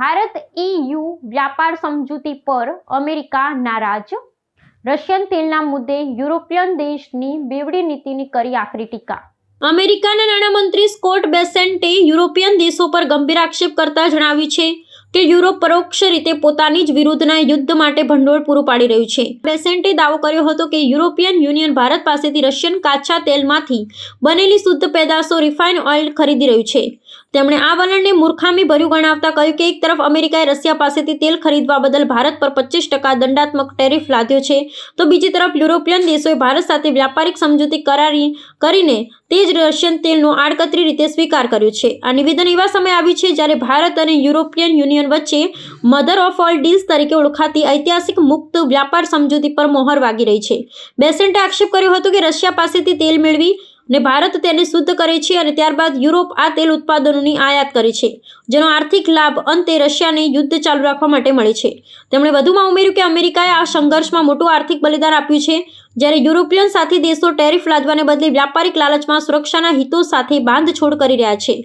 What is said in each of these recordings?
Bharat EU વ્યાપાર સમજૂતી પર અમેરિકા નારાજ. રશિયન તેલના મુદ્દે યુરોપિયન દેશની બેવડી નીતિની કરી આકરી ટીકા. અમેરિકાના નાણામંત્રી સ્કોટ બેસેન્ટે યુરોપિયન દેશો પર ગંભીર આક્ષેપ કરતા જણાવ્યું છે કે યુરોપ પરોક્ષ રીતે પોતાની જ વિરુદ્ધના યુદ્ધ માટે ભંડોળ પૂરું પાડી રહ્યું છે. બેસેન્ટે દાવો કર્યો હતો કે યુરોપિયન યુનિયન ભારત પાસેથી રશિયન કાચા તેલમાંથી બનેલી શુદ્ધ પેદાશો રિફાઇન ઓઇલ ખરીદી રહ્યું છે. તેમણે આ વલણને મૂર્ખામી ભર્યું ગણાવતા કહ્યું કે એક તરફ અમેરિકાએ રશિયા પાસેથી તેલ ખરીદવા બદલ ભારત પર પચીસ ટકા દંડાત્મક ટેરિફ લાદ્યો છે, તો બીજી તરફ યુરોપિયન દેશોએ ભારત સાથે વ્યાપારિક સમજૂતી કરારી કરીને તે જ રશિયન તેલનો આડકતરી રીતે સ્વીકાર કર્યો છે. આ નિવેદન એવા સમય આવ્યું છે જ્યારે ભારત અને યુરોપિયન યુનિયન વચ્ચે મધર ઓફ ઓલ ડીલ્સ તરીકે ઓળખાતી ઐતિહાસિક મુક્ત વ્યાપાર સમજૂતી પર મોહર વાગી રહી છે. બેસેન્ટે આક્ષેપ કર્યો હતો કે રશિયા પાસેથી તેલ મેળવી ને ભારત તેને શુદ્ધ કરે છે અને ત્યારબાદ યુરોપ આ તેલ ઉત્પાદનોની આયાત કરે છે, જેનો આર્થિક લાભ અંતે રશિયાને યુદ્ધ ચાલુ રાખવા માટે મળે છે. તેમણે વધુમાં ઉમેર્યું કે અમેરિકાએ આ સંઘર્ષમાં મોટું આર્થિક બલિદાન આપ્યું છે, જ્યારે યુરોપિયન સાથી દેશો ટેરિફ લાદવાને બદલે વ્યાપારિક લાલચમાં સુરક્ષાના હિતો સાથે બાંધછોડ કરી રહ્યા છે.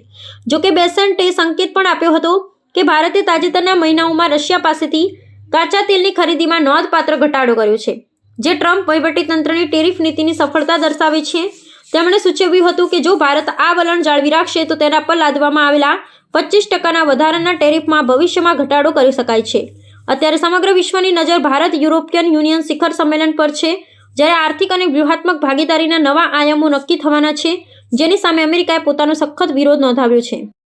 જોકે બેસન્ટે સંકેત પણ આપ્યો હતો કે ભારતે તાજેતરના મહિનાઓમાં રશિયા પાસેથી કાચા તેલની ખરીદીમાં નોંધપાત્ર ઘટાડો કર્યો છે, જે ટ્રમ્પ વહીવટીતંત્રની ટેરિફ નીતિની સફળતા દર્શાવે છે. તેમણે સૂચવ્યું હતું કે જો ભારત આ વલણ જાળવી રાખશે, તો તેના પર લાદવામાં આવેલા પચીસ ટકાના વધારાના ટેરિફમાં ભવિષ્યમાં ઘટાડો કરી શકાય છે. અત્યારે સમગ્ર વિશ્વની નજર ભારત યુરોપિયન યુનિયન શિખર સંમેલન પર છે, જ્યારે આર્થિક અને વ્યૂહાત્મક ભાગીદારીના નવા આયામો નક્કી થવાના છે, જેની સામે અમેરિકાએ પોતાનો સખત વિરોધ નોંધાવ્યો છે.